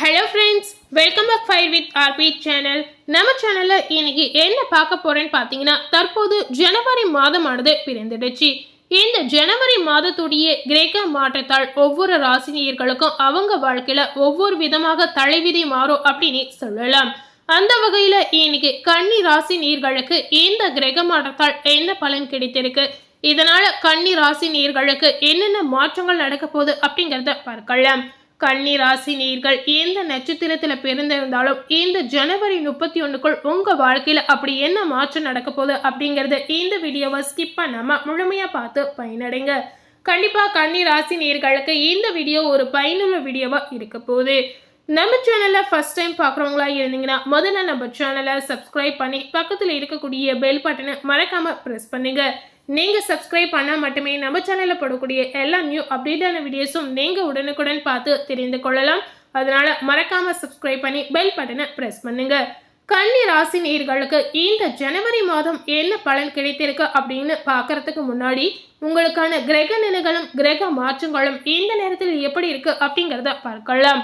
Hello friends welcome back five with RP channel நம்ம சேனலில் இன்னைக்கு என்ன பார்க்க போகிறேன்னு பார்த்தீங்கன்னா தற்போது ஜனவரி மாதமானது பிறந்துடுச்சு. இந்த ஜனவரி மாதத்துடைய கிரேக்க மாற்றத்தால் ஒவ்வொரு ராசினியர்களுக்கும் அவங்க வாழ்க்கையில் ஒவ்வொரு விதமாக தலைவிதி மாறும் அப்படின்னு சொல்லலாம். அந்த வகையில் இன்னைக்கு கன்னி ராசி நீர்களுக்கு இந்த கிரக மாற்றத்தால் என்ன பலன் கிடைத்திருக்கு? இதனால் கன்னி ராசி நீர்களுக்கு என்னென்ன மாற்றங்கள் நடக்க போகுது அப்படிங்கிறத பார்க்கலாம். கன்னி ராசி நீர்கள் எந்த நட்சத்திரத்தில் பிறந்திருந்தாலும் இந்த ஜனவரி முப்பத்தி ஒன்றுக்குள் உங்கள் வாழ்க்கையில் அப்படி என்ன மாற்றம் நடக்க போகுது அப்படிங்கறத இந்த வீடியோவை ஸ்கிப் பண்ணாமல் முழுமையாக பார்த்து பயனடைங்க. கண்டிப்பாக கன்னி ராசி நீர்களுக்கு இந்த வீடியோ ஒரு பயனுள்ள வீடியோவாக இருக்க போகுது. நம்ம சேனலை ஃபர்ஸ்ட் டைம் பார்க்குறவங்களா இருந்தீங்கன்னா முதல்ல நம்ம சேனலை சப்ஸ்கிரைப் பண்ணி பக்கத்தில் இருக்கக்கூடிய பெல் பட்டனை மறக்காமல் ப்ரெஸ் பண்ணுங்கள் நீங்கள் சப்ஸ்கிரைப் பண்ணால் மட்டுமே நம்ம சேனலில் போடக்கூடிய எல்லா நியூ அப்டேட்டான வீடியோஸும் நீங்கள் உடனுக்குடன் பார்த்து தெரிந்து கொள்ளலாம். அதனால மறக்காமல் சப்ஸ்கிரைப் பண்ணி பெல் பட்டனை ப்ரெஸ் பண்ணுங்கள் கன்னி ராசி நேர்களுக்கு இந்த ஜனவரி மாதம் என்ன பலன் கிடைத்திருக்கு அப்படின்னு பார்க்கறதுக்கு முன்னாடி உங்களுக்கான கிரக நிலைகளும் கிரக மாற்றங்களும் இந்த நேரத்தில் எப்படி இருக்கு அப்படிங்கிறத பார்க்கலாம்.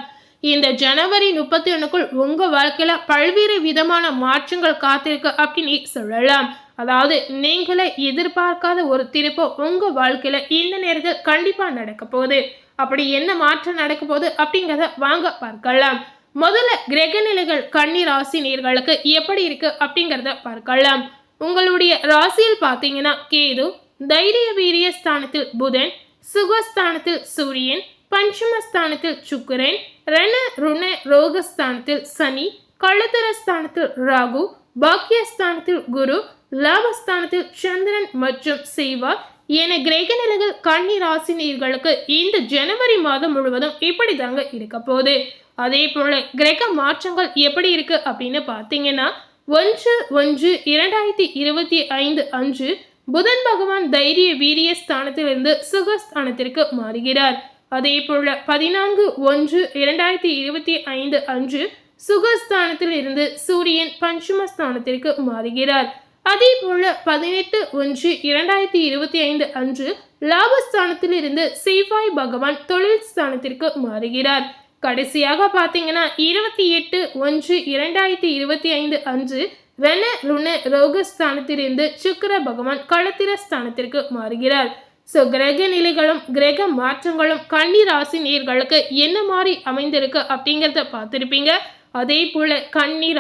இந்த ஜனவரி முப்பத்தி ஒண்ணுக்குள் உங்கள் வாழ்க்கையில் பல்வேறு விதமான மாற்றங்கள் காத்திருக்கு அப்படின்னு சொல்லலாம். அதாவது நீங்களே எதிர்பார்க்காத ஒரு திருப்பம் உங்க வாழ்க்கையில இந்த நேரத்தில் கண்டிப்பா நடக்க போகுது. அப்படி என்ன மாற்றம் நடக்க போகுது அப்படிங்கிறத வாங்க பார்க்கலாம். முதல்ல கிரக நிலைகள் கன்னி ராசி நீர்களுக்கு எப்படி இருக்கு அப்படிங்கிறத பார்க்கலாம். உங்களுடைய ராசியில் பார்த்தீங்கன்னா கேது தைரிய வீரிய ஸ்தானத்தில் புதன் சுகஸ்தானத்தில் சூரியன் பஞ்சமஸ்தானத்தில் சுக்கரன் ரண ருண ரோகஸ்தானத்தில் சனி களத்திர ஸ்தானத்தில் ராகு பாக்கியஸ்தானத்தில் குரு லாபஸ்தானத்தில் சந்திரன் மற்றும் செய்வா என கிரக நிலைகள் கன்னி ராசினியர்களுக்கு இந்த ஜனவரி மாதம் முழுவதும் இப்படி தாங்க இருக்க போகுது. அதே போல கிரக மாற்றங்கள் எப்படி இருக்கு அப்படின்னு பார்த்தீங்கன்னா ஒன்று ஒன்று இரண்டாயிரத்தி இருபத்தி ஐந்து அன்று புதன் பகவான் தைரிய வீரிய ஸ்தானத்திலிருந்து சுகஸ்தானத்திற்கு மாறுகிறார். அதே போல பதினான்கு ஒன்று இரண்டாயிரத்தி இருபத்தி ஐந்து அன்று சுகஸ்தானத்தில் இருந்து சூரியன் பஞ்சமஸ்தானத்திற்கு மாறுகிறார். அதே போல பதினெட்டு ஒன்று இரண்டாயிரத்தி இருபத்தி ஐந்து அன்று லாபஸ்தானத்திலிருந்து செவ்வாய் பகவான் தொழில் ஸ்தானத்திற்கு மாறுகிறார். கடைசியாக பார்த்தீங்கன்னா இருபத்தி எட்டு ஒன்று இரண்டாயிரத்தி இருபத்தி ஐந்து அன்று ரண ருண ரோகஸ்தானத்திலிருந்து சுக்கர பகவான் களத்திர ஸ்தானத்திற்கு மாறுகிறார். ஸோ கிரக நிலைகளும் கிரக மாற்றங்களும் கன்னி ராசி நேர்களுக்கு என்ன மாதிரி அமைந்திருக்கு அப்படிங்கிறத பார்த்துருப்பீங்க. அதே போல கன்னி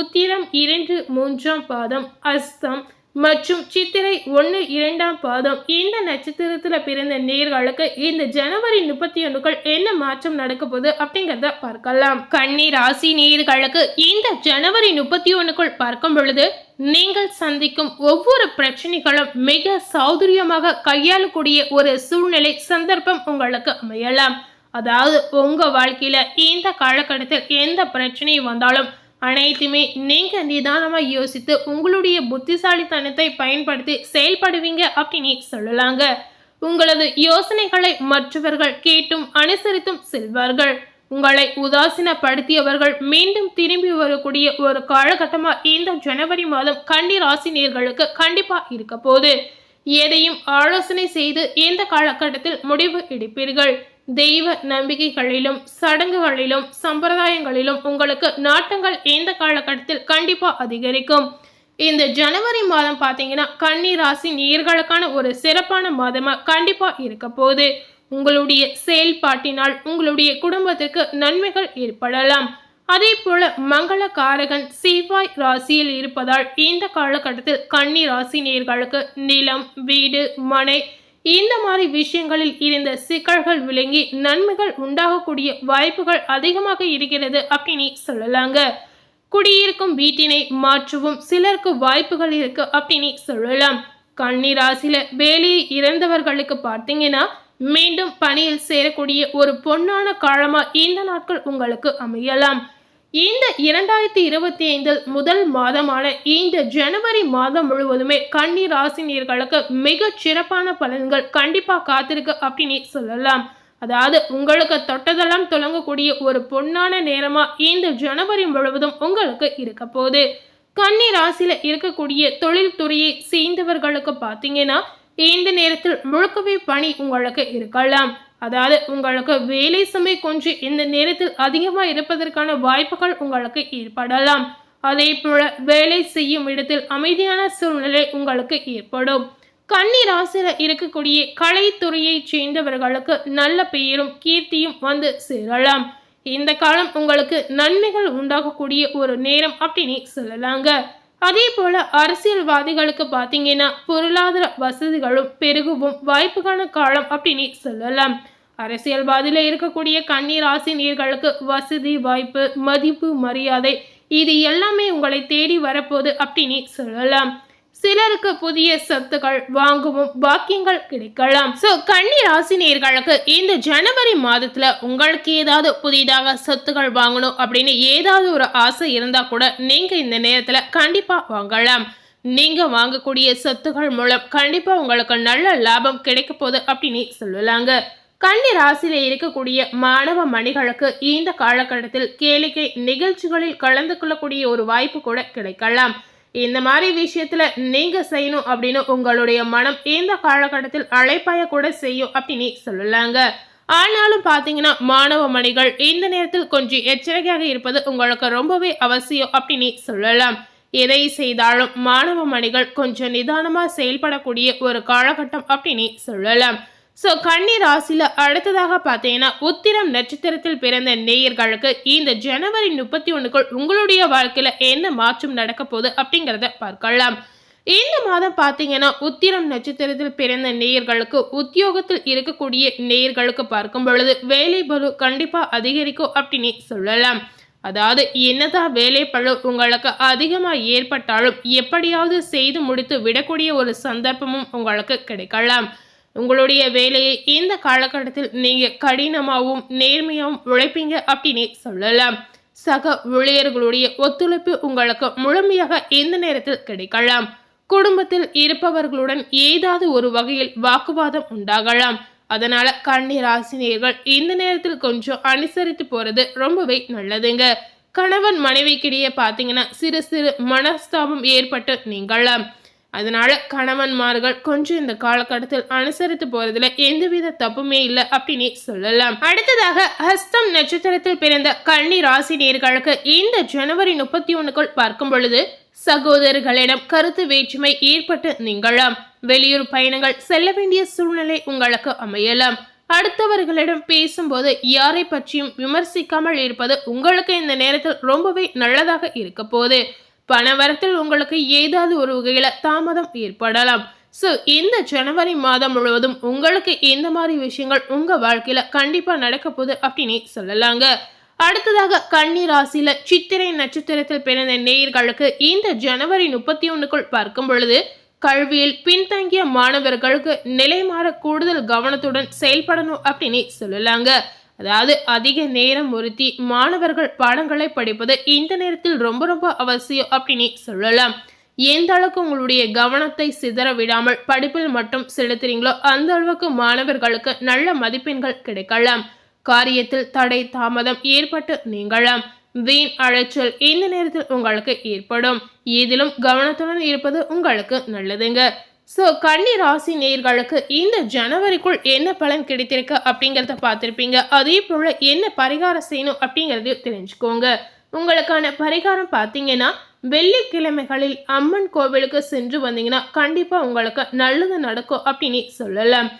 உத்திரம் இரண்டு மூன்றாம் பாதம் அஸ்தம் மற்றும் சித்திரை ஒன்று இரண்டாம் பாதம். இந்த நட்சத்திரத்தில் பிறந்த நேர்களுக்கு இந்த ஜனவரி முப்பத்தி ஒன்றுக்குள் என்ன மாற்றம் நடக்க போகுது அப்படிங்கிறத பார்க்கலாம். கன்னி ராசி நேர்களுக்கு இந்த ஜனவரி முப்பத்தி ஒன்றுக்குள் பார்க்கும் பொழுது நீங்கள் சந்திக்கும் ஒவ்வொரு பிரச்சனைகளும் மிக சௌகரியமாக கையாளக்கூடிய ஒரு சூழ்நிலை சந்தர்ப்பம் உங்களுக்கு அமையலாம். அதாவது உங்கள் வாழ்க்கையில் இந்த காலகட்டத்தில் எந்த பிரச்சனை வந்தாலும் அனைத்துமே நீங்கள் நிதானமாக யோசித்து உங்களுடைய புத்திசாலித்தனத்தை பயன்படுத்தி செயல்படுவீங்க அப்படின்னு சொல்லலாங்க. உங்களது யோசனைகளை மற்றவர்கள் கேட்டும் அனுசரித்தும் செல்வார்கள். உங்களை உதாசீனப்படுத்தியவர்கள் மீண்டும் திரும்பி வரக்கூடிய ஒரு காலகட்டமாக இந்த ஜனவரி மாதம் கண்டி ராசினியர்களுக்கு கண்டிப்பாக இருக்க போது எதையும் ஆலோசனை செய்து இந்த காலகட்டத்தில் முடிவு எடுப்பீர்கள். தெய்வ நம்பிக்கைகளிலும் சடங்குகளிலும் சம்பிரதாயங்களிலும் உங்களுக்கு நாட்டங்கள் இந்த காலகட்டத்தில் கண்டிப்பாக அதிகரிக்கும்? இந்த ஜனவரி மாதம் பார்த்தீங்கன்னா கன்னி ராசி நேர்களுக்கான ஒரு சிறப்பான மாதமாக கண்டிப்பாக இருக்க போகுது. உங்களுடைய செயல்பாட்டினால் உங்களுடைய குடும்பத்திற்கு நன்மைகள் ஏற்படலாம். அதே போல மங்கள காரகன் செவ்வாய் ராசியில் இருப்பதால் இந்த காலகட்டத்தில் கன்னி ராசி நேர்களுக்கு நிலம் வீடு மனை இந்த மாதிரி விஷயங்களில் இருந்த சிக்கல்கள் விளங்கி நன்மைகள் உண்டாகக்கூடிய வாய்ப்புகள் அதிகமாக இருக்கிறது அப்படின்னு சொல்லலாங்க. குடியிருக்கும் வீட்டினை மாற்றவும். சிலருக்கு வாய்ப்புகள் இருக்கு அப்படின்னு சொல்லலாம். கன்னி ராசியில வேலையில் இறந்தவர்களுக்கு பார்த்தீங்கன்னா மீண்டும் பணியில் சேரக்கூடிய ஒரு பொன்னான காலமா இந்த நாட்கள் உங்களுக்கு அமையலாம். இந்த இரண்டாயிரத்தி இருபத்தி ஐந்தில் முதல் மாதமான இந்த ஜனவரி மாதம் முழுவதுமே கன்னி ராசினியர்களுக்கு மிக சிறப்பான பலன்கள் கண்டிப்பாக காத்திருக்கு அப்படின்னு சொல்லலாம். அதாவது உங்களுக்கு தொட்டதெல்லாம் தொடங்கக்கூடிய ஒரு பொன்னான நேரமா இந்த ஜனவரி முழுவதும் உங்களுக்கு இருக்க போகுது. கன்னி ராசியில இருக்கக்கூடிய தொழில் துறையை சேர்ந்தவர்களுக்கு பார்த்தீங்கன்னா இந்த நேரத்தில் முழுக்கவே பணி உங்களுக்கு இருக்கலாம். அதாவது உங்களுக்கு வேலை சுமை கொஞ்சம் இந்த நேரத்தில் அதிகமாக இருப்பதற்கான வாய்ப்புகள் உங்களுக்கு ஏற்படலாம். அதே போல வேலை செய்யும் இடத்தில் அமைதியான சூழ்நிலை உங்களுக்கு ஏற்படும். கன்னி ராசியில இருக்கக்கூடிய கலைத்துறையைச் சேர்ந்தவர்களுக்கு நல்ல பெயரும் கீர்த்தியும் வந்து சேரலாம். இந்த காலம் உங்களுக்கு நன்மைகள் உண்டாகக்கூடிய ஒரு நேரம் அப்படின்னு சொல்லலாங்க. அதே போல அரசியல்வாதிகளுக்கு பார்த்தீங்கன்னா பொருளாதார வசதிகளும் பெருகவும் வாய்ப்புக்கான காலம் அப்படின்னு சொல்லலாம். அரசியல்வாதியில் இருக்கக்கூடிய கண்ணீர் ஆசினியர்களுக்கு வசதி வாய்ப்பு மதிப்பு மரியாதை இது எல்லாமே உங்களை தேடி வரப்போகுது அப்படின்னு சொல்லலாம். சிலருக்கு புதிய சொத்துக்கள் வாங்கவும் பாக்கியங்கள் கிடைக்கலாம். ஸோ கன்னி ராசி நேர்களுக்கு இந்த ஜனவரி மாதத்துல உங்களுக்கு ஏதாவது புதிதாக சொத்துக்கள் வாங்கணும் அப்படின்னு ஏதாவது ஒரு ஆசை இருந்தா கூட நீங்க இந்த நேரத்துல கண்டிப்பா வாங்கலாம். நீங்க வாங்கக்கூடிய சொத்துக்கள் மூலம் கண்டிப்பா உங்களுக்கு நல்ல லாபம் கிடைக்க போகுது அப்படின்னு சொல்லலாங்க. கன்னி ராசியில இருக்கக்கூடிய மாணவ மணிகளுக்கு இந்த காலகட்டத்தில் கேளிக்கை நிகழ்ச்சிகளில் கலந்து கொள்ளக்கூடிய ஒரு வாய்ப்பு கூட கிடைக்கலாம். இந்த மாதிரி விஷயத்துல நீங்க செய்யணும் அப்படின்னு உங்களுடைய மனம் இந்த காலகட்டத்தில் அழைப்பாய கூட செய்யும் அப்படின்னு சொல்லலாங்க. ஆனாலும் பார்த்தீங்கன்னா மாணவ மணிகள் இந்த நேரத்தில் கொஞ்சம் எச்சரிக்கையாக இருப்பது உங்களுக்கு ரொம்பவே அவசியம் அப்படின்னு சொல்லலாம். எதை செய்தாலும் மாணவ மணிகள் கொஞ்சம் நிதானமா செயல்படக்கூடிய ஒரு காலகட்டம் அப்படின்னு சொல்லலாம். ஸோ கன்னி ராசியில் அடுத்ததாக பார்த்தீங்கன்னா உத்திரம் நட்சத்திரத்தில் பிறந்த நேயர்களுக்கு இந்த ஜனவரி முப்பத்தி ஒன்றுக்குள் உங்களுடைய வாழ்க்கையில் என்ன மாற்றம் நடக்க போகுது அப்படிங்கிறத பார்க்கலாம். இந்த மாதம் பார்த்தீங்கன்னா உத்திரம் நட்சத்திரத்தில் பிறந்த நேயர்களுக்கு உத்தியோகத்தில் இருக்கக்கூடிய நேயர்களுக்கு பார்க்கும் பொழுது வேலை பலு கண்டிப்பாக அதிகரிக்கும் அப்படின்னு சொல்லலாம். அதாவது என்னதான் வேலை பழு உங்களுக்கு அதிகமாக ஏற்பட்டாலும் எப்படியாவது செய்து முடித்து விடக்கூடிய ஒரு சந்தர்ப்பமும் உங்களுக்கு கிடைக்கலாம். உங்களுடைய வேலையை இந்த காலகட்டத்தில் நீங்கள் கடினமாகவும் நேர்மையாகவும் உழைப்பீங்க அப்படின்னு சொல்லலாம். சக ஊழியர்களுடைய ஒத்துழைப்பு உங்களுக்கு முழுமையாக எந்த நேரத்தில் கிடைக்கலாம்? குடும்பத்தில் இருப்பவர்களுடன் ஏதாவது ஒரு வகையில் வாக்குவாதம் உண்டாகலாம். அதனால கண்ணி ராசினியர்கள் இந்த நேரத்தில் கொஞ்சம் அனுசரித்து போறது ரொம்பவே நல்லதுங்க. கணவன் மனைவிக்கிடையே பார்த்தீங்கன்னா சிறு சிறு மனஸ்தாபம் ஏற்பட்டு நீங்களாம் அதனால கணவன்மார்கள் கொஞ்சம் இந்த காலகட்டத்தில் அனுசரித்து போறதுல எந்தவித தப்புமே இல்லை அப்படின்னு சொல்லலாம். அடுத்ததாக ஹஸ்தம் நட்சத்திரத்தில் பிறந்த கன்னி ராசி நேர்களுக்கு இந்த ஜனவரி முப்பத்தி ஒண்ணுக்குள் பார்க்கும் பொழுது சகோதரர்களிடம் கருத்து வேற்றுமை ஏற்பட்டு நீங்களாம் வெளியூர் பயணங்கள் செல்ல வேண்டிய சூழ்நிலை உங்களுக்கு அமையலாம். அடுத்தவர்களிடம் பேசும்போது யாரை பற்றியும் விமர்சிக்காமல் இருப்பது உங்களுக்கு இந்த நேரத்தில் ரொம்பவே நல்லதாக இருக்க போகுது. பணவரத்தில் உங்களுக்கு ஏதாவது ஒரு வகையில் தாமதம் ஏற்படலாம். ஸோ இந்த ஜனவரி மாதம் முழுவதும் உங்களுக்கு இந்த மாதிரி விஷயங்கள் உங்க வாழ்க்கையில கண்டிப்பா நடக்க போகுது அப்படின்னு சொல்லலாங்க. அடுத்ததாக கன்னி ராசியில சித்திரை நட்சத்திரத்தில் பிறந்த நேயர்களுக்கு இந்த ஜனவரி முப்பத்தி ஒன்றுக்குள் பார்க்கும் பொழுது கல்வியில் பின்தங்கிய மாணவர்களுக்கு நிலை மாற கூடுதல் கவனத்துடன் செயல்படணும் அப்படின்னு சொல்லலாங்க. அதாவது அதிக நேரம் ஒருத்தி மாணவர்கள் பாடங்களை படிப்பது இந்த நேரத்தில் ரொம்ப ரொம்ப அவசியம் அப்படின்னு சொல்லலாம். எந்த அளவுக்கு உங்களுடைய கவனத்தை சிதற விடாமல் படிப்பில் மட்டும் செலுத்துறீங்களோ அந்த அளவுக்கு மாணவர்களுக்கு நல்ல மதிப்பெண்கள் கிடைக்கலாம். காரியத்தில் தடை தாமதம் ஏற்பட்டு நீங்களாம் வீண் அழைச்சல் இந்த நேரத்தில் உங்களுக்கு ஏற்படும். இதிலும் கவனத்துடன் இருப்பது உங்களுக்கு நல்லதுங்க. ஸோ கன்னி ராசி நேர்களுக்கு இந்த ஜனவரிக்குள் என்ன பலன் கிடைத்திருக்கு அப்படிங்கிறத பார்த்துருப்பீங்க. அதே போல் என்ன பரிகாரம் செய்யணும் அப்படிங்கிறதையும் தெரிஞ்சுக்கோங்க. உங்களுக்கான பரிகாரம் பார்த்தீங்கன்னா வெள்ளிக்கிழமைகளில் அம்மன் கோவிலுக்கு சென்று வந்தீங்கன்னா கண்டிப்பாக உங்களுக்கு நல்லது நடக்கும் அப்படின்னு சொல்லலாம்.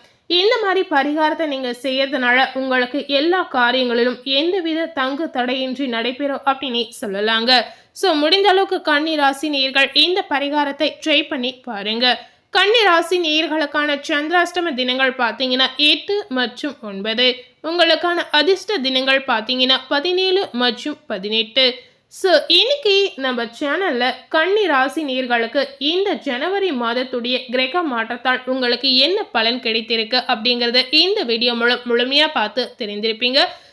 இந்த மாதிரி பரிகாரத்தை நீங்கள் செய்யறதுனால உங்களுக்கு எல்லா காரியங்களிலும் எந்தவித தங்கு தடையின்றி நடைபெறும் அப்படின்னு சொல்லலாங்க. ஸோ முடிந்த அளவுக்கு கன்னி ராசி நேர்கள் இந்த பரிகாரத்தை ட்ரை பண்ணி பாருங்கள் கன்னிராசி நேயர்களுக்கான சந்திராஷ்டம தினங்கள் பார்த்தீங்கன்னா எட்டு மற்றும் ஒன்பது. உங்களுக்கான அதிர்ஷ்ட தினங்கள் பார்த்தீங்கன்னா பதினேழு மற்றும் பதினெட்டு. ஸோ இன்னைக்கு நம்ம சேனலில் கன்னி ராசி நேர்களுக்கு இந்த ஜனவரி மாதத்துடைய கிரக மாற்றத்தால் உங்களுக்கு என்ன பலன் கிடைத்திருக்கு அப்படிங்கிறத இந்த வீடியோ மூலம் முழுமையாக பார்த்து தெரிந்திருப்பீங்க.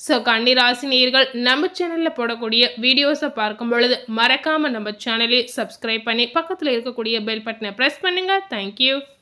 ஸோ கன்னிராசி நேயர்கள் நம்ம சேனலில் போடக்கூடிய வீடியோஸை பார்க்கும் பொழுது மறக்காமல் நம்ம சேனலை சப்ஸ்கிரைப் பண்ணி பக்கத்தில் இருக்கக்கூடிய பெல் பட்டனை ப்ரெஸ் பண்ணுங்கள் தேங்க்யூ